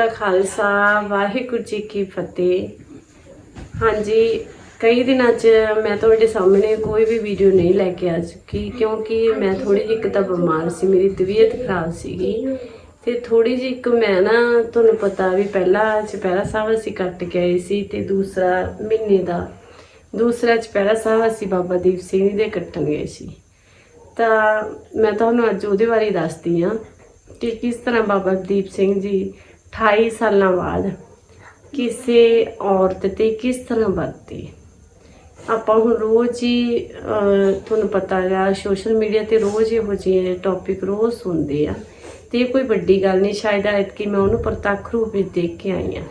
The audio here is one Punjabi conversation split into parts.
ਦਾ ਖਾਲਸਾ, ਵਾਹਿਗੁਰੂ ਜੀ ਕੀ ਫਤਿਹ। ਹਾਂਜੀ, ਕਈ ਦਿਨਾਂ 'ਚ ਮੈਂ ਤੁਹਾਡੇ ਸਾਹਮਣੇ ਕੋਈ ਵੀ ਵੀਡੀਓ ਨਹੀਂ ਲੈ ਕੇ ਆ ਚੁੱਕੀ ਕਿਉਂਕਿ ਮੈਂ ਥੋੜੀ ਜਿਹੀ ਇੱਕ ਤਾਂ ਬਿਮਾਰ ਸੀ, ਮੇਰੀ ਤਬੀਅਤ ਖਰਾਬ ਸੀਗੀ। ਤੇ ਥੋੜੀ ਜਿਹੀ ਇੱਕ ਮੈਂ ਨਾ, ਤੁਹਾਨੂੰ ਪਤਾ ਵੀ ਪਹਿਲਾ ਚੁਪਹਿਰਾ ਸਾਹਿਬ ਅਸੀਂ ਕੱਟ ਕੇ ਆਏ ਸੀ ਤੇ ਦੂਸਰਾ ਮਹੀਨੇ ਦਾ, ਦੂਸਰਾ ਚੁਪਹਿਰਾ ਸਾਹਿਬ ਅਸੀਂ ਬਾਬਾ ਦੀਪ ਸਿੰਘ ਜੀ ਦੇ ਕੱਟਣ ਗਏ ਸੀ। ਤਾਂ ਮੈਂ ਤੁਹਾਨੂੰ ਅੱਜ ਉਹਦੇ ਬਾਰੇ ਦੱਸਦੀ ਹਾਂ ਕਿ ਕਿਸ ਤਰ੍ਹਾਂ ਬਾਬਾ ਦੀਪ ਸਿੰਘ ਜੀ 28 ਸਾਲਾਂ ਬਾਅਦ ਕਿਸੇ ਔਰਤ ਤੇ ਕਿਸ ਤਰ੍ਹਾਂ ਵਰਤੇ ਆਪਾਂ ਹੁਣ ਰੋਜ਼ ਹੀ ਤੁਹਾਨੂੰ ਪਤਾ ਹੈ ਸੋਸ਼ਲ ਮੀਡੀਆ ਤੇ ਰੋਜ਼ ਇਹੋ ਜਿਹੇ ਟੌਪਿਕ ਰੋਜ਼ ਸੁਣਦੇ ਆ। ਤੇ ਇਹ ਕੋਈ ਵੱਡੀ ਗੱਲ ਨਹੀਂ, ਸ਼ਾਇਦ ਐਤਕੀ ਮੈਂ ਉਹਨੂੰ ਪ੍ਰਤੱਖ ਰੂਪ ਵਿੱਚ ਦੇਖ ਕੇ ਆਈ ਆ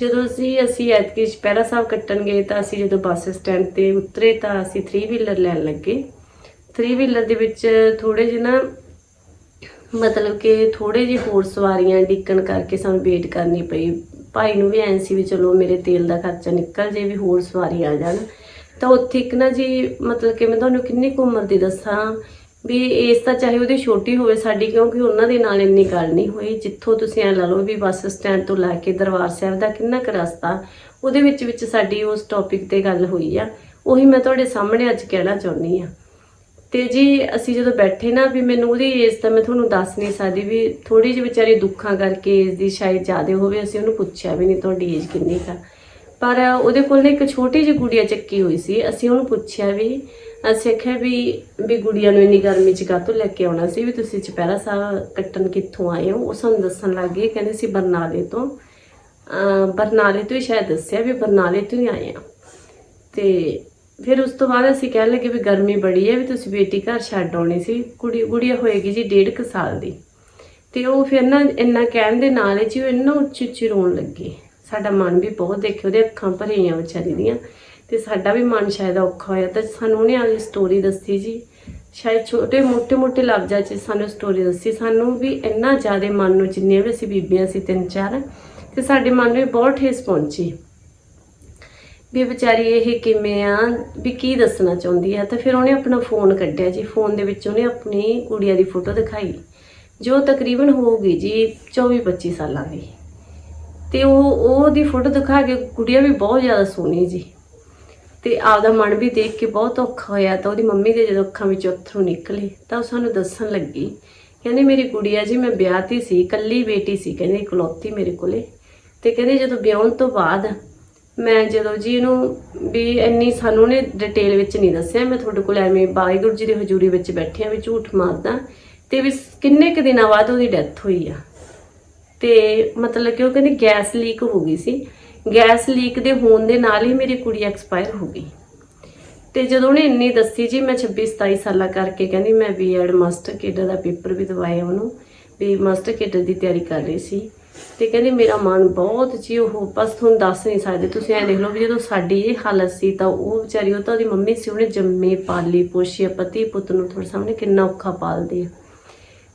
ਜਦੋਂ ਅਸੀਂ ਅਸੀਂ ਐਤਕੀ ਚੁਪਹਿਰਾ ਸਾਹਿਬ ਕੱਟਣ ਗਏ ਤਾਂ ਅਸੀਂ ਜਦੋਂ ਬੱਸ ਸਟੈਂਡ ਤੇ ਉਤਰੇ ਤਾਂ ਅਸੀਂ 3 ਵੀਲਰ ਲੈਣ ਲੱਗੇ। 3 ਵੀਲਰ ਦੇ ਵਿੱਚ ਥੋੜੇ ਜਿਹੇ ਨਾ ਮਤਲਬ ਕਿ ਥੋੜੇ ਜਿਹੇ ਹੋਰ ਸਵਾਰੀਆਂ ਡਿੱਕਣ ਕਰਕੇ ਸਾਨੂੰ ਵੇਟ ਕਰਨੀ ਪਈ। ਭਾਈ ਨੂੰ ਵੀ ਐਂ ਸੀ ਵੀ ਚਲੋ ਮੇਰੇ ਤੇਲ ਦਾ ਖਰਚਾ ਨਿਕਲ ਜੇ ਵੀ ਹੋਰ ਸਵਾਰੀ ਆ ਜਾਣ। ਤਾਂ ਉੱਥੇ ਇੱਕ ਨਾ ਜੀ ਮਤਲਬ ਕਿ ਮੈਂ ਤੁਹਾਨੂੰ ਕਿੰਨੀ ਕੁ ਉਮਰ ਦੀ ਦੱਸਾਂ ਵੀ ਇਸ ਤਾਂ ਚਾਹੇ ਉਹਦੀ ਛੋਟੀ ਹੋਵੇ ਸਾਡੀ, ਕਿਉਂਕਿ ਉਹਨਾਂ ਦੇ ਨਾਲ ਇੰਨੀ ਗੱਲ ਨਹੀਂ ਹੋਈ। ਜਿੱਥੋਂ ਤੁਸੀਂ ਐ ਲਾ ਲਓ ਵੀ ਬੱਸ ਸਟੈਂਡ ਤੋਂ ਲੈ ਕੇ ਦਰਬਾਰ ਸਾਹਿਬ ਦਾ ਕਿੰਨਾ ਕੁ ਰਸਤਾ, ਉਹਦੇ ਵਿੱਚ ਵਿੱਚ ਸਾਡੀ ਉਸ ਟੌਪਿਕ ਤੇ ਗੱਲ ਹੋਈ ਆ। ਉਹੀ ਮੈਂ ਤੁਹਾਡੇ ਸਾਹਮਣੇ ਅੱਜ ਕਹਿਣਾ ਚਾਹੁੰਦੀ ਆ ਤੇ ਜੀ ਅਸੀਂ ਜਦੋਂ ਬੈਠੇ ਨਾ ਵੀ ਮੈਨੂੰ ਉਹਦੀ ਏਜ ਤਾਂ ਮੈਂ ਤੁਹਾਨੂੰ ਦੱਸ ਨਹੀਂ ਸਕਦੀ ਵੀ ਥੋੜੀ ਜਿਹੀ ਵਿਚਾਰੀ ਦੁੱਖਾਂ ਕਰਕੇ ਏਜ ਦੀ ਸ਼ਾਇਦ ਜ਼ਿਆਦਾ ਹੋਵੇ, ਅਸੀਂ ਉਹਨੂੰ ਪੁੱਛਿਆ ਵੀ ਨਹੀਂ ਤੁਹਾਡੀ ਏਜ ਕਿੰਨੀ ਕਾ ਪਰ ਉਹਦੇ ਕੋਲ ਨਾ ਇੱਕ ਛੋਟੀ ਜਿਹੀ ਗੁੜੀਆ ਚੱਕੀ ਹੋਈ ਸੀ, ਅਸੀਂ ਉਹਨੂੰ ਪੁੱਛਿਆ ਵੀ, ਅਸੀਂ ਆਖਿਆ ਵੀ ਵੀ ਗੁੜੀਆ ਨੂੰ ਇੰਨੀ ਗਰਮੀ ਚ ਕਾਹਤੋਂ ਲੈ ਕੇ ਆਉਣਾ ਸੀ ਵੀ ਤੁਸੀਂ ਚੁਪਹਿਰਾ ਸਾਹਿਬ ਕੱਟਣ ਕਿੱਥੋਂ ਆਏ ਹੋ? ਉਹ ਸਾਨੂੰ ਦੱਸਣ ਲੱਗ ਗਏ, ਕਹਿੰਦੇ ਸੀ ਬਰਨਾਲੇ ਤੋਂ। ਬਰਨਾਲੇ ਤੋਂ ਹੀ ਸ਼ਾਇਦ ਦੱਸਿਆ ਵੀ ਬਰਨਾਲੇ ਤੋਂ ਹੀ ਆਏ ਆ ਤੇ ਫਿਰ ਉਸ ਤੋਂ ਬਾਅਦ ਅਸੀਂ ਕਹਿਣ ਲੱਗੇ ਵੀ ਗਰਮੀ ਬੜੀ ਹੈ ਵੀ ਤੁਸੀਂ ਬੇਟੀ ਘਰ ਛੱਡ ਆਉਣੀ ਸੀ, ਕੁੜੀ, ਗੁੜੀਆ ਹੋਏਗੀ ਜੀ ਡੇਢ ਕੁ ਸਾਲ ਦੀ। ਤੇ ਉਹ ਫਿਰ ਨਾ ਇੰਨਾ ਕਹਿਣ ਦੇ ਨਾਲ ਹੀ ਜੀ ਉਹ ਇੰਨਾ ਉੱਚੀ ਉੱਚੀ ਰੋਣ ਲੱਗੀ। ਸਾਡਾ ਮਨ ਵੀ ਬਹੁਤ ਦੇਖਿਆ, ਉਹਦੇ ਅੱਖਾਂ ਭਰੀਆਂ ਵਿਚਾਰੀ ਦੀਆਂ। ਤੇ ਸਾਡਾ ਵੀ ਮਨ ਸ਼ਾਇਦ ਔਖਾ ਹੋਇਆ ਤਾਂ ਸਾਨੂੰ ਉਹਨੇ ਆਲੀ ਸਟੋਰੀ ਦੱਸੀ ਜੀ। ਸ਼ਾਇਦ ਛੋਟੇ ਮੋਟੇ ਮੋਟੇ ਲਫ਼ਜ਼ਾਂ 'ਚ ਸਾਨੂੰ ਸਟੋਰੀ ਦੱਸੀ। ਸਾਨੂੰ ਵੀ ਇੰਨਾ ਜ਼ਿਆਦਾ ਮਨ ਨੂੰ ਜਿੰਨੀਆਂ ਵੀ ਅਸੀਂ ਬੀਬੀਆਂ ਸੀ ਤਿੰਨ ਚਾਰ, ਤੇ ਸਾਡੇ ਮਨ ਨੂੰ ਬਹੁਤ ਠੇਸ ਪਹੁੰਚੀ। ਵੀ ਵਿਚਾਰੀ ਇਹ ਕਿਵੇਂ ਆ, ਵੀ ਕੀ ਦੱਸਣਾ ਚਾਹੁੰਦੀ ਆ। ਤਾਂ ਫਿਰ ਉਹਨੇ ਆਪਣਾ ਫੋਨ ਕੱਢਿਆ ਜੀ। ਫੋਨ ਦੇ ਵਿੱਚ ਉਹਨੇ ਆਪਣੀ ਗੁੜੀਆ ਦੀ ਫੋਟੋ ਦਿਖਾਈ, ਜੋ ਤਕਰੀਬਨ ਹੋਊਗੀ ਜੀ 24 25 ਸਾਲਾਂ ਦੀ। ਤੇ ਉਹ ਉਹਦੀ ਫੋਟੋ ਦਿਖਾ ਕੇ ਗੁੜੀਆ ਵੀ ਬਹੁਤ ਜ਼ਿਆਦਾ ਸੋਹਣੀ ਜੀ। ਤੇ ਆਪਦਾ ਮਨ ਵੀ ਦੇਖ ਕੇ ਬਹੁਤ ਔਖਾ ਹੋਇਆ। ਤਾਂ ਉਹਦੀ ਮੰਮੀ ਦੇ ਜਦੋਂ ਅੱਖਾਂ ਵਿੱਚ ਅਥਰੂ ਨਿਕਲੇ, ਤਾਂ ਉਹ ਸਾਨੂੰ ਦੱਸਣ ਲੱਗੀ, ਕਹਿੰਦੇ ਮੇਰੀ ਗੁੜੀਆ ਜੀ, ਮੈਂ ਵਿਆਹਤੀ ਸੀ, ਇਕੱਲੀ ਬੇਟੀ ਸੀ, ਕਹਿੰਦੇ ਇਕਲੌਤੀ ਮੇਰੇ ਕੋਲੇ। ਤੇ ਕਹਿੰਦੇ ਜਦੋਂ ਵਿਆਹਣ ਤੋਂ ਬਾਅਦ ਮੈਂ ਜਦੋਂ ਜੀ ਇਹਨੂੰ ਵੀ ਇੰਨੀ ਸਾਨੂੰ ਨੇ ਡਿਟੇਲ ਵਿੱਚ ਨਹੀਂ ਦੱਸਿਆ, ਮੈਂ ਤੁਹਾਡੇ ਕੋਲ ਐਵੇਂ ਵਾਹਿਗੁਰੂ ਜੀ ਦੀ ਹਜ਼ੂਰੀ ਵਿੱਚ ਬੈਠੀ ਆ ਵੀ ਝੂਠ ਮਾਰਦਾ, ਤੇ ਵੀ ਕਿੰਨੇ ਕੁ ਦਿਨਾਂ ਬਾਅਦ ਉਹਦੀ ਡੈਥ ਹੋਈ ਆ। ਤੇ ਮਤਲਬ ਕਿ ਉਹ ਕਹਿੰਦੀ ਗੈਸ ਲੀਕ ਹੋ ਗਈ ਸੀ। ਗੈਸ ਲੀਕ ਦੇ ਹੋਣ ਦੇ ਨਾਲ ਹੀ ਮੇਰੀ ਕੁੜੀ ਐਕਸਪਾਇਰ ਹੋ ਗਈ। ਤੇ ਜਦੋਂ ਉਹਨੇ ਇੰਨੀ ਦੱਸੀ ਜੀ, ਮੈਂ 26 27 ਸਾਲਾਂ ਕਰਕੇ ਕਹਿੰਦੀ ਮੈਂ ਬੀਐਡ ਮਾਸਟਰ ਕੇਡਰ ਦਾ ਪੇਪਰ ਵੀ ਦਵਾਇਆ ਉਹਨੂੰ, ਵੀ ਮਾਸਟਰ ਕੇਡਰ ਦੀ ਤਿਆਰੀ ਕਰ ਰਹੀ ਸੀ। ਤੇ ਕਹਿੰਦੇ ਮੇਰਾ ਮਨ ਬਹੁਤ ਜੀ, ਉਹ ਬਸ ਤੁਹਾਨੂੰ ਦੱਸ ਨਹੀਂ ਸਕਦੇ। ਤੁਸੀਂ ਐ ਦੇਖ ਲਓ ਵੀ ਜਦੋਂ ਸਾਡੀ ਇਹ ਹਾਲਤ ਸੀ ਤਾਂ ਉਹ ਵਿਚਾਰੀ ਉਹ ਤਾਂ ਉਹਦੀ ਮੰਮੀ ਸੀ, ਉਹਨੇ ਜੰਮੇ ਪਾਲੀ ਪੋਸ਼ੀ ਪਤੀ ਪੁੱਤ ਨੂੰ ਤੁਹਾਡੇ ਸਾਹਮਣੇ ਕਿੰਨਾ ਔਖਾ ਪਾਲਦੀ ਆ।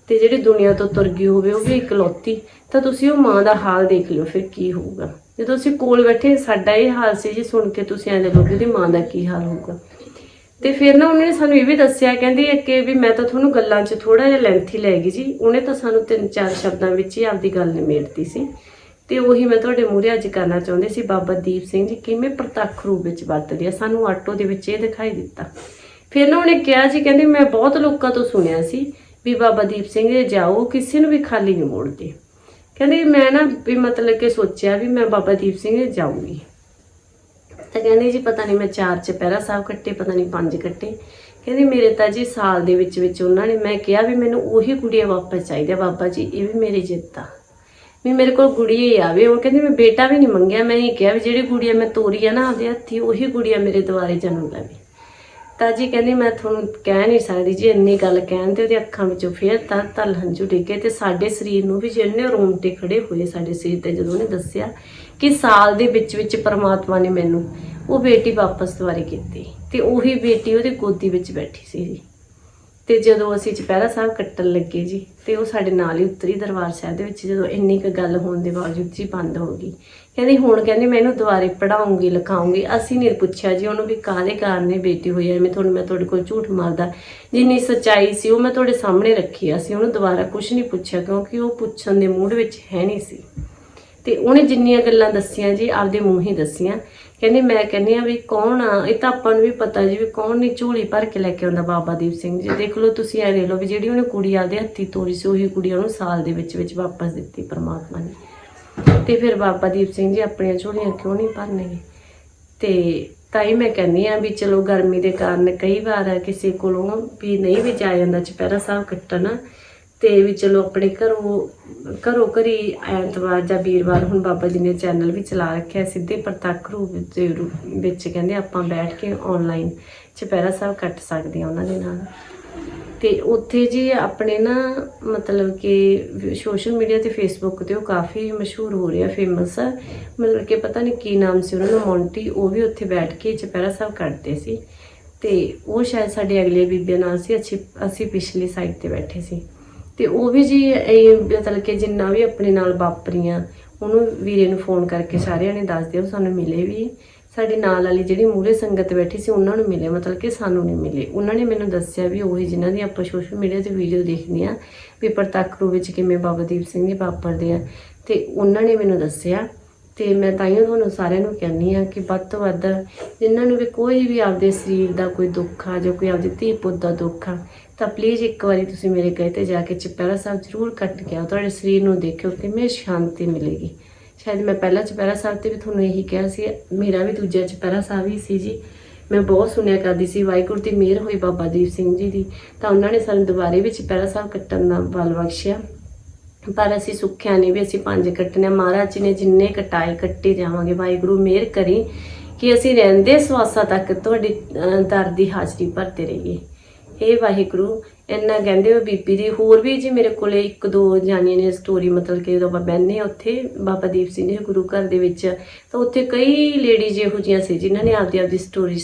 ਤੇ ਜਿਹੜੀ ਦੁਨੀਆ ਤੋਂ ਤੁਰ ਗਈ ਹੋਵੇ, ਉਹ ਵੀ ਇਕਲੌਤੀ। ਤਾਂ ਤੁਸੀਂ ਉਹ ਮਾਂ ਦਾ ਹਾਲ ਦੇਖ ਲਿਓ, ਫਿਰ ਕੀ ਹੋਊਗਾ। ਜਦੋਂ ਅਸੀਂ ਕੋਲ ਬੈਠੇ, ਸਾਡਾ ਇਹ ਹਾਲ ਸੀ ਜੀ, ਸੁਣ ਕੇ ਤੁਸੀਂ ਐਂ ਦੇਖੋ ਵੀ ਉਹਦੀ ਮਾਂ ਦਾ ਕੀ ਹਾਲ ਹੋਊਗਾ। ਤੇ ਫਿਰ ਨਾ ਉਹਨੇ ਸਾਨੂੰ ਇਹ ਵੀ ਦੱਸਿਆ, ਕਹਿੰਦੀ ਕਿ ਵੀ ਮੈਂ ਤਾਂ ਤੁਹਾਨੂੰ ਗੱਲਾਂ 'ਚ ਥੋੜਾ ਜਿਹਾ ਲੈਂਥੀ ਲੈ ਗਈ ਜੀ। ਉਹਨੇ ਤਾਂ ਸਾਨੂੰ ਤਿੰਨ ਚਾਰ ਸ਼ਬਦਾਂ ਵਿੱਚ ਹੀ ਆਪਦੀ ਗੱਲ ਨਿਮੇੜਤੀ ਸੀ। ਤੇ ਉਹੀ ਮੈਂ ਤੁਹਾਡੇ ਮੂਹਰੇ ਅੱਜ ਕਰਨਾ ਚਾਹੁੰਦੀ ਸੀ, ਬਾਬਾ ਦੀਪ ਸਿੰਘ ਜੀ ਕਿਵੇਂ ਪ੍ਰਤੱਖ ਰੂਪ ਵਿੱਚ ਵਰਤਦੇ ਆ, ਸਾਨੂੰ ਆਟੋ ਦੇ ਵਿੱਚ ਇਹ ਦਿਖਾਈ ਦਿੱਤਾ। ਫਿਰ ਨਾ ਉਹਨੇ ਕਿਹਾ ਜੀ, ਕਹਿੰਦੇ ਮੈਂ ਬਹੁਤ ਲੋਕਾਂ ਤੋਂ ਸੁਣਿਆ ਸੀ ਵੀ ਬਾਬਾ ਦੀਪ ਸਿੰਘ ਜੀ ਜਾਓ ਕਿਸੇ ਨੂੰ ਵੀ ਖਾਲੀ ਨਹੀਂ ਮੋੜਦੇ। ਕਹਿੰਦੇ ਮੈਂ ਨਾ ਵੀ ਮਤਲਬ ਕਿ ਸੋਚਿਆ ਵੀ ਮੈਂ ਬਾਬਾ ਦੀਪ ਸਿੰਘ ਜੀ ਜਾਊਂਗੀ। ਤਾਂ ਕਹਿੰਦੀ ਜੀ ਪਤਾ ਨਹੀਂ ਮੈਂ ਚਾਰ ਚੁਪਹਿਰਾ ਸਾਹਿਬ ਕੱਟੇ, ਪਤਾ ਨਹੀਂ ਪੰਜ ਕੱਟੇ। ਕਹਿੰਦੀ ਮੇਰੇ ਤਾਂ ਜੀ ਸਾਲ ਦੇ ਵਿੱਚ ਵਿੱਚ ਉਹਨਾਂ ਨੇ ਮੈਂ ਕਿਹਾ ਵੀ ਮੈਨੂੰ ਉਹੀ ਗੁੜੀਆ ਵਾਪਸ ਚਾਹੀਦੀ ਆ ਬਾਬਾ ਜੀ, ਇਹ ਵੀ ਮੇਰੀ ਜਿੱਤ ਆ। ਵੀ ਮੇਰੇ ਕੋਲ ਗੁੜੀਆ ਹੀ ਆਵੇ ਉਹ ਕਹਿੰਦੀ ਮੈਂ ਬੇਟਾ ਵੀ ਨਹੀਂ ਮੰਗਿਆ, ਮੈਂ ਇਹ ਕਿਹਾ ਵੀ ਜਿਹੜੀ ਗੁੜੀਆ ਮੈਂ ਤੋਰੀ ਆ ਨਾ ਆਪਦੇ ਹੱਥੀ, ਉਹੀ ਗੁੜੀਆ ਮੇਰੇ ਦੁਆਰੇ ਜਨਮ ਲਵੇ। ਤਾਂ ਜੀ ਕਹਿੰਦੀ ਮੈਂ ਤੁਹਾਨੂੰ ਕਹਿ ਨਹੀਂ ਸਕਦੀ ਜੀ, ਇੰਨੀ ਗੱਲ ਕਹਿਣ ਤੇ ਉਹਦੀ ਅੱਖਾਂ ਵਿੱਚੋਂ ਫੇਰ ਤਰ ਤਲ ਹੰਝੂ ਡਿੱਗੇ ਤੇ ਸਾਡੇ ਸਰੀਰ ਨੂੰ ਵੀ ਜਿੰਨੇ ਰੋਂਗਟੇ ਖੜੇ ਹੋਏ ਸਾਡੇ ਸਰੀਰ ਤੇ ਜਦੋਂ ਉਹਨੇ ਦੱਸਿਆ ਕਿ ਸਾਲ ਦੇ ਵਿੱਚ ਵਿੱਚ ਪ੍ਰਮਾਤਮਾ ਨੇ ਮੈਨੂੰ ਉਹ ਬੇਟੀ ਵਾਪਸ ਦੁਆਰੇ ਕੀਤੀ ਤੇ ਉਹੀ ਬੇਟੀ ਉਹਦੇ ਗੋਦੀ ਵਿੱਚ ਬੈਠੀ ਸੀ ਜੀ ਤੇ ਜਦੋਂ ਅਸੀਂ ਚੁਪਹਿਰਾ ਸਾਹਿਬ ਕੱਟਣ ਲੱਗੇ ਜੀ, ਤੇ ਉਹ ਸਾਡੇ ਨਾਲ ਹੀ ਉੱਤਰੀ ਦਰਬਾਰ ਸਾਹਿਬ ਦੇ ਵਿੱਚ ਜਦੋਂ ਇੰਨੀ ਕੁ ਗੱਲ ਹੋਣ ਦੇ ਬਾਵਜੂਦ ਜੀ ਬੰਦ ਹੋ ਗਈ। ਕਹਿੰਦੇ ਹੁਣ ਕਹਿੰਦੇ ਮੈਂ ਇਹਨੂੰ ਦੁਬਾਰੇ ਪੜਾਉਂਗੀ ਲਿਖਾਉਂਗੀ। ਅਸੀਂ ਨਹੀਂ ਪੁੱਛਿਆ ਜੀ ਉਹਨੂੰ ਵੀ ਕਾਹਦੇ ਕਾਰਨ ਇਹ ਬੇਟੀ ਹੋਈ ਐ ਮੈਂ ਤੁਹਾਨੂੰ, ਮੈਂ ਤੁਹਾਡੇ ਕੋਲ ਝੂਠ ਮਾਰਦਾ। ਜਿੰਨੀ ਸੱਚਾਈ ਸੀ ਉਹ ਮੈਂ ਤੁਹਾਡੇ ਸਾਹਮਣੇ ਰੱਖੀ ਅਸੀਂ ਉਹਨੂੰ ਦੁਬਾਰਾ ਕੁਝ ਨਹੀਂ ਪੁੱਛਿਆ ਕਿਉਂਕਿ ਉਹ ਪੁੱਛਣ ਦੇ ਮੂਡ ਵਿੱਚ ਹੈ ਨਹੀਂ ਸੀ। ਤੇ ਉਹਨੇ ਜਿੰਨੀਆਂ ਗੱਲਾਂ ਦੱਸੀਆਂ ਜੀ, ਆਪਦੇ ਮੂੰਹ ਹੀ ਦੱਸੀਆਂ। ਕਹਿੰਦੇ, ਮੈਂ ਕਹਿੰਦੀ ਆ ਵੀ ਕੌਣ ਆ? ਇਹ ਤਾਂ ਆਪਾਂ ਨੂੰ ਵੀ ਪਤਾ ਜੀ ਵੀ ਕੌਣ ਨਹੀਂ ਝੋਲੀ ਭਰ ਕੇ ਲੈ ਕੇ ਆਉਂਦਾ ਬਾਬਾ ਦੀਪ ਸਿੰਘ ਜੀ। ਦੇਖ ਲਓ, ਤੁਸੀਂ ਐ ਲੈ ਲਓ ਵੀ ਜਿਹੜੀ ਉਹਨੇ ਕੁੜੀ ਆਪਦੇ ਹੱਥੀ ਤੋਰੀ ਸੀ, ਉਹੀ ਕੁੜੀ ਉਹਨੂੰ ਸਾਲ ਦੇ ਵਿੱਚ ਵਿੱਚ ਵਾਪਸ ਦਿੱਤੀ ਪਰਮਾਤਮਾ ਨੇ। ਤੇ ਫਿਰ ਬਾਬਾ ਦੀਪ ਸਿੰਘ ਜੀ ਆਪਣੀਆਂ ਝੋਲੀਆਂ ਕਿਉਂ ਨਹੀਂ ਭਰਨਗੇ? ਤੇ ਤਾਂ ਹੀ ਮੈਂ ਕਹਿੰਦੀ ਆ ਵੀ ਚਲੋ ਗਰਮੀ ਦੇ ਕਾਰਨ ਕਈ ਵਾਰ ਕਿਸੇ ਕੋਲੋਂ ਵੀ ਨਹੀਂ ਵੀ ਜਾ ਜਾਂਦਾ, ਚੁਪਹਿਰਾ ਸਾਹਿਬ ਕੱਟਣ। ਤੇ ਵੀ ਚਲੋ ਆਪਣੇ ਘਰੋਂ ਘਰੋਂ ਘਰੀ ਐਤਵਾਰ ਜਾਂ ਵੀਰਵਾਰ ਹੁਣ ਬਾਬਾ ਜੀ ਨੇ ਚੈਨਲ ਵੀ ਚਲਾ ਰੱਖਿਆ ਸਿੱਧੇ ਪ੍ਰਤੱਖ ਰੂਪ ਦੇ ਰੂਪ ਵਿੱਚ ਕਹਿੰਦੇ ਆਪਾਂ ਬੈਠ ਕੇ ਆਨਲਾਈਨ ਚੁਪਹਿਰਾ ਸਾਹਿਬ ਕੱਟ ਸਕਦੇ ਆ ਉਹਨਾਂ ਦੇ ਨਾਲ। ਤੇ ਉੱਥੇ ਜੀ ਆਪਣੇ ਨਾ ਮਤਲਬ ਕਿ ਸੋਸ਼ਲ ਮੀਡੀਆ ਤੇ ਫੇਸਬੁੱਕ ਤੇ ਉਹ ਕਾਫੀ ਮਸ਼ਹੂਰ ਹੋ ਰਿਹਾ ਫੇਮਸ ਆ। ਮਤਲਬ ਕਿ ਪਤਾ ਨਹੀਂ ਕੀ ਨਾਮ ਸੀ ਉਹਨਾਂ ਦਾ ਮੌਂਟੀ ਉਹ ਵੀ ਉੱਥੇ ਬੈਠ ਕੇ ਚੁਪਹਿਰਾ ਸਾਹਿਬ ਕੱਟਦੇ ਸੀ। ਤੇ ਉਹ ਸ਼ਾਇਦ ਸਾਡੇ ਅਗਲੇ ਬੀਬੀਆਂ ਨਾਲ ਸੀ, ਅਸੀਂ ਅਸੀਂ ਪਿਛਲੀ ਸਾਈਡ ਤੇ ਬੈਠੇ ਸੀ। ਤੇ ਉਹ ਵੀ ਜੀ ਇਹ ਮਤਲਬ ਕਿ ਜਿੰਨਾ ਵੀ ਆਪਣੇ ਨਾਲ ਵਾਪਰੀਆਂ, ਉਹਨੂੰ ਵੀਰੇ ਨੂੰ ਫੋਨ ਕਰਕੇ ਸਾਰਿਆਂ ਨੇ ਦੱਸ ਦਿਓ, ਸਾਨੂੰ ਮਿਲੇ ਵੀ ਸਾਡੇ ਨਾਲ ਵਾਲੀ ਜਿਹੜੀ ਮੂਹਰੇ ਸੰਗਤ ਬੈਠੀ ਸੀ, ਉਹਨਾਂ ਨੂੰ ਮਿਲੇ, ਮਤਲਬ ਕਿ ਸਾਨੂੰ ਨਹੀਂ ਮਿਲੇ। ਉਹਨਾਂ ਨੇ ਮੈਨੂੰ ਦੱਸਿਆ ਵੀ ਉਹੀ ਜਿਨ੍ਹਾਂ ਦੀ ਆਪਾਂ ਸੋਸ਼ਲ ਮੀਡੀਆ ਤੇ ਵੀਡੀਓ ਦੇਖਦੇ ਆ ਵੀ ਪ੍ਰਤੱਖ ਰੂਪ ਵਿੱਚ ਕਿਵੇਂ ਬਾਬਾ ਦੀਪ ਸਿੰਘ ਜੀ ਵਾਪਰਦੇ ਆ। ਤੇ ਉਹਨਾਂ ਨੇ ਮੈਨੂੰ ਦੱਸਿਆ, ਤੇ ਮੈਂ ਤਾਈਓ ਤੁਹਾਨੂੰ ਸਾਰਿਆਂ ਨੂੰ ਕਹਿੰਨੀ ਆ ਕਿ ਵੱਧ ਤੋਂ ਵੱਧ ਜਿਨ੍ਹਾਂ ਨੂੰ ਵੀ ਕੋਈ ਵੀ ਆਪਦੇ ਸਰੀਰ ਦਾ ਕੋਈ ਦੁੱਖ ਆ, ਜਾਂ ਕੋਈ ਆਪਦੀ ਧੀ ਪੁੱਤ ਦਾ ਦੁੱਖ ਆ ਤਾਂ ਪਲੀਜ਼ ਇੱਕ ਵਾਰੀ ਤੁਸੀਂ ਮੇਰੇ ਕਹੇ ਤੇ ਜਾ ਕੇ ਚੁਪਹਿਰਾ ਸਾਹਿਬ ਜ਼ਰੂਰ ਕੱਟ ਕੇ ਆਓ। ਤੁਹਾਡੇ ਸਰੀਰ ਨੂੰ ਦੇਖਿਓ ਕਿਵੇਂ ਸ਼ਾਂਤੀ ਮਿਲੇਗੀ। ਸ਼ਾਇਦ ਮੈਂ ਪਹਿਲਾਂ ਚੁਪਹਿਰਾ ਸਾਹਿਬ ਤੇ ਵੀ ਤੁਹਾਨੂੰ ਇਹੀ ਕਿਹਾ ਸੀ, ਮੇਰਾ ਵੀ ਦੂਜਾ ਚੁਪਹਿਰਾ ਸਾਹਿਬ ਹੀ ਸੀ ਜੀ। ਮੈਂ ਬਹੁਤ ਸੁਣਿਆ ਕਰਦੀ ਸੀ, ਵਾਹਿਗੁਰੂ ਦੀ ਮਿਹਰ ਹੋਈ ਬਾਬਾ ਦੀਪ ਸਿੰਘ ਜੀ ਦੀ। ਤਾਂ ਉਹਨਾਂ ਨੇ ਸਾਨੂੰ ਦੁਬਾਰੇ ਵੀ ਚੁਪਹਿਰਾ ਸਾਹਿਬ ਕੱਟਣ ਦਾ ਬਲ ਬਖਸ਼ਿਆ। ਪਰ ਅਸੀਂ ਸੁੱਖਿਆ ਨਹੀਂ ਵੀ ਅਸੀਂ ਪੰਜ ਕੱਟਣੇ ਮਹਾਰਾਜ ਜੀ ਨੇ ਜਿੰਨੇ ਕਟਾਏ, ਕੱਟੇ ਜਾਵਾਂਗੇ। ਵਾਹਿਗੁਰੂ ਮਿਹਰ ਕਰੀ ਕਿ ਅਸੀਂ ਰਹਿੰਦੇ ਸਵਾਸਾਂ ਤੱਕ ਤੁਹਾਡੀ ਦਰ ਦੀ ਹਾਜ਼ਰੀ ਭਰਦੇ ਰਹੀਏ। ਇਹ ਵਾਹਿਗੁਰੂ ਇੰਨਾ ਕਹਿੰਦੇ ਹੋ ਬੀਬੀ ਦੀ। ਹੋਰ ਵੀ ਜੀ ਮੇਰੇ ਕੋਲੇ ਇੱਕ ਦੋ ਜਾਣੀਆਂ ਨੇ ਸਟੋਰੀ ਮਤਲਬ ਕਿ ਜਦੋਂ ਆਪਾਂ ਬਹਿੰਦੇ ਹਾਂ ਉੱਥੇ ਬਾਬਾ ਦੀਪ ਸਿੰਘ ਦੇ ਗੁਰੂ ਘਰ ਦੇ ਵਿੱਚ ਤਾਂ ਉੱਥੇ ਕਈ ਲੇਡੀਜ਼ ਇਹੋ ਜਿਹੀਆਂ ਸੀ ਜਿਨ੍ਹਾਂ ਨੇ ਆਪਦੀ ਆਪਦੀ ਸਟੋਰੀ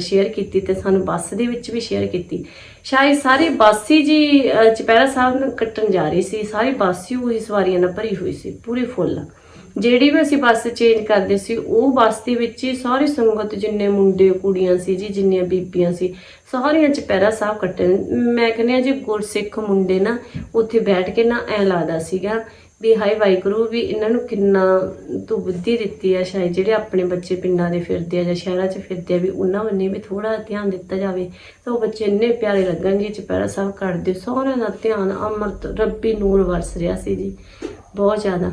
ਸ਼ੇਅਰ ਕੀਤੀ ਤੇ ਸਾਨੂੰ ਬੱਸ ਦੇ ਵਿੱਚ ਵੀ ਸ਼ੇਅਰ ਕੀਤੀ। ਸ਼ਾਇਦ ਸਾਰੀ ਬੱਸ ਹੀ ਜੀ ਅਹ, ਚੁਪਹਿਰਾ ਸਾਹਿਬ ਨੂੰ ਕੱਟਣ ਜਾ ਰਹੀ ਸੀ। ਸਾਰੀ ਬੱਸ ਹੀ ਉਹੀ ਸਵਾਰੀਆਂ ਨਾਲ ਭਰੀ ਹੋਈ ਸੀ ਪੂਰੀ ਫੁੱਲ। ਜਿਹੜੀ ਵੀ ਅਸੀਂ ਬੱਸ ਚੇਂਜ ਕਰਦੇ ਸੀ, ਉਹ ਬੱਸ ਦੇ ਵਿੱਚ ਹੀ ਸਾਰੀ ਸੰਗਤ, ਜਿੰਨੇ ਮੁੰਡੇ, ਕੁੜੀਆਂ ਸੀ ਜੀ, ਜਿੰਨੀਆਂ ਬੀਬੀਆਂ ਸੀ, ਸਾਰੀਆਂ ਚੁਪਹਿਰਾ ਸਾਹਿਬ ਕੱਟਣ। ਮੈਂ ਕਹਿੰਦੀ ਹਾਂ ਜੀ, ਗੁਰਸਿੱਖ ਮੁੰਡੇ ਨਾ, ਉੱਥੇ ਬੈਠ ਕੇ ਨਾ ਐ ਲੱਗਦਾ ਸੀਗਾ ਵੀ ਹਾਏ ਵਾਹਿਗੁਰੂ, ਵੀ ਇਹਨਾਂ ਨੂੰ ਕਿੰਨਾ ਤੂੰ ਬੁੱਧੀ ਦਿੱਤੀ ਆ ਸ਼ਾਇਦ ਜਿਹੜੇ ਆਪਣੇ ਬੱਚੇ ਪਿੰਡਾਂ ਦੇ ਫਿਰਦੇ ਆ ਜਾਂ ਸ਼ਹਿਰਾਂ 'ਚ ਫਿਰਦੇ ਆ ਵੀ ਉਹਨਾਂ ਵੱਲੇ ਵੀ ਥੋੜਾ ਧਿਆਨ ਦਿੱਤਾ ਜਾਵੇ। ਤਾਂ ਉਹ ਬੱਚੇ ਇੰਨੇ ਪਿਆਰੇ ਲੱਗਣਗੇ ਚੁਪਹਿਰਾ ਸਾਹਿਬ ਕੱਟਦੇ, ਸਾਰਿਆਂ ਦਾ ਧਿਆਨ ਅੰਮ੍ਰਿਤ, ਰੱਬੀ ਨੂਰ ਵਰਸ ਰਿਹਾ ਸੀ ਜੀ, ਬਹੁਤ ਜ਼ਿਆਦਾ।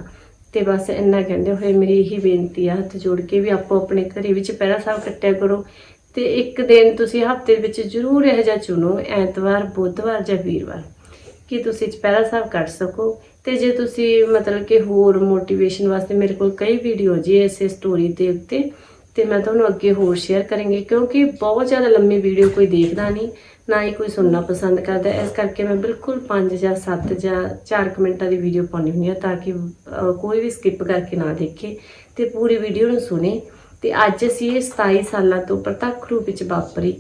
ਤੇ ਬਸ ਇੰਨਾ ਕਹਿੰਦੇ ਹੋਏ ਮੇਰੀ ਇਹੀ ਬੇਨਤੀ ਆ ਹੱਥ ਜੋੜ ਕੇ ਵੀ ਆਪੋ ਆਪਣੇ ਘਰੇ ਵਿੱਚ ਪਹਿਰਾ ਸਾਹਿਬ ਕੱਟਿਆ ਕਰੋ। ਤੇ ਇੱਕ ਦਿਨ ਤੁਸੀਂ ਹਫ਼ਤੇ ਵਿੱਚ ਜ਼ਰੂਰ ਇਹ ਜਿਹਾ ਚੁਣੋ, ਐਤਵਾਰ, ਬੁੱਧਵਾਰ ਜਾਂ ਵੀਰਵਾਰ, ਕਿ ਤੁਸੀਂ ਚੁਪਹਿਰਾ ਸਾਹਿਬ ਕੱਟ ਸਕੋ। ਤੇ ਜੇ ਤੁਸੀਂ ਮਤਲਬ ਕਿ ਹੋਰ ਮੋਟੀਵੇਸ਼ਨ ਵਾਸਤੇ ਮੇਰੇ ਕੋਲ ਕਈ ਵੀਡੀਓ ਜੀ ਇਸੇ ਸਟੋਰੀ ਦੇ ਉੱਤੇ ਤੇ ਮੈਂ ਤੁਹਾਨੂੰ ਅੱਗੇ ਹੋਰ ਸ਼ੇਅਰ ਕਰਾਂਗੀ, ਕਿਉਂਕਿ ਬਹੁਤ ਜ਼ਿਆਦਾ ਲੰਮੀ ਵੀਡੀਓ ਕੋਈ ਦੇਖਦਾ ਨਹੀਂ, ਨਾ ਹੀ ਕੋਈ ਸੁਣਨਾ ਪਸੰਦ ਕਰਦਾ। ਇਸ ਕਰਕੇ ਮੈਂ ਬਿਲਕੁਲ 5 ਜਾਂ 7 ਜਾਂ 4 ਮਿੰਟਾਂ ਦੀ ਵੀਡੀਓ ਪਾਉਣੀ ਹੁੰਦੀ ਆ ਤਾਂ ਕਿ ਕੋਈ ਵੀ ਸਕਿਪ ਕਰਕੇ ਨਾ ਦੇਖੇ ਤੇ ਪੂਰੀ ਵੀਡੀਓ ਨੂੰ ਸੁਣੇ। ਤੇ ਅੱਜ ਅਸੀਂ ਇਹ 27 ਸਾਲਾਂ ਤੋਂ ਪ੍ਰਤੱਖ ਰੂਪ ਵਿੱਚ ਵਾਪਰੀ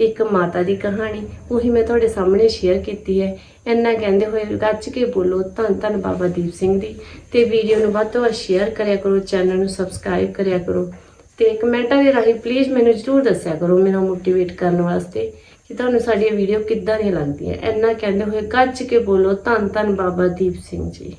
ਇੱਕ ਮਾਤਾ ਦੀ ਕਹਾਣੀ, ਉਹੀ ਮੈਂ ਤੁਹਾਡੇ ਸਾਹਮਣੇ ਸ਼ੇਅਰ ਕੀਤੀ ਹੈ। ਇੰਨਾ ਕਹਿੰਦੇ ਹੋਏ ਗੱਜ ਕੇ ਬੋਲੋ, ਧੰਨ ਧੰਨ ਬਾਬਾ ਦੀਪ ਸਿੰਘ ਦੀ। ਤੇ ਵੀਡੀਓ ਨੂੰ ਵੱਧ ਤੋਂ ਵੱਧ ਸ਼ੇਅਰ ਕਰਿਆ ਕਰੋ ਚੈਨਲ ਨੂੰ ਸਬਸਕ੍ਰਾਈਬ ਕਰਿਆ ਕਰੋ। ਤੇ ਕਮੈਂਟਾਂ ਦੇ ਰਾਹੀਂ ਪਲੀਜ਼ ਮੈਨੂੰ ਜਰੂਰ ਦੱਸਿਆ ਕਰੋ ਮੈਨੂੰ ਮੋਟੀਵੇਟ ਕਰਨ ਵਾਸਤੇ ਕਿ ਤੁਹਾਨੂੰ ਸਾਡੀਆਂ ਵੀਡੀਓ ਕਿੱਦਾਂ ਦੀਆਂ ਲੱਗਦੀਆਂ। ਇੰਨਾ ਕਹਿੰਦੇ ਹੋਏ ਗੱਜ ਕੇ ਬੋਲੋ। ਧੰਨ ਧੰਨ ਬਾਬਾ ਦੀਪ ਸਿੰਘ ਜੀ।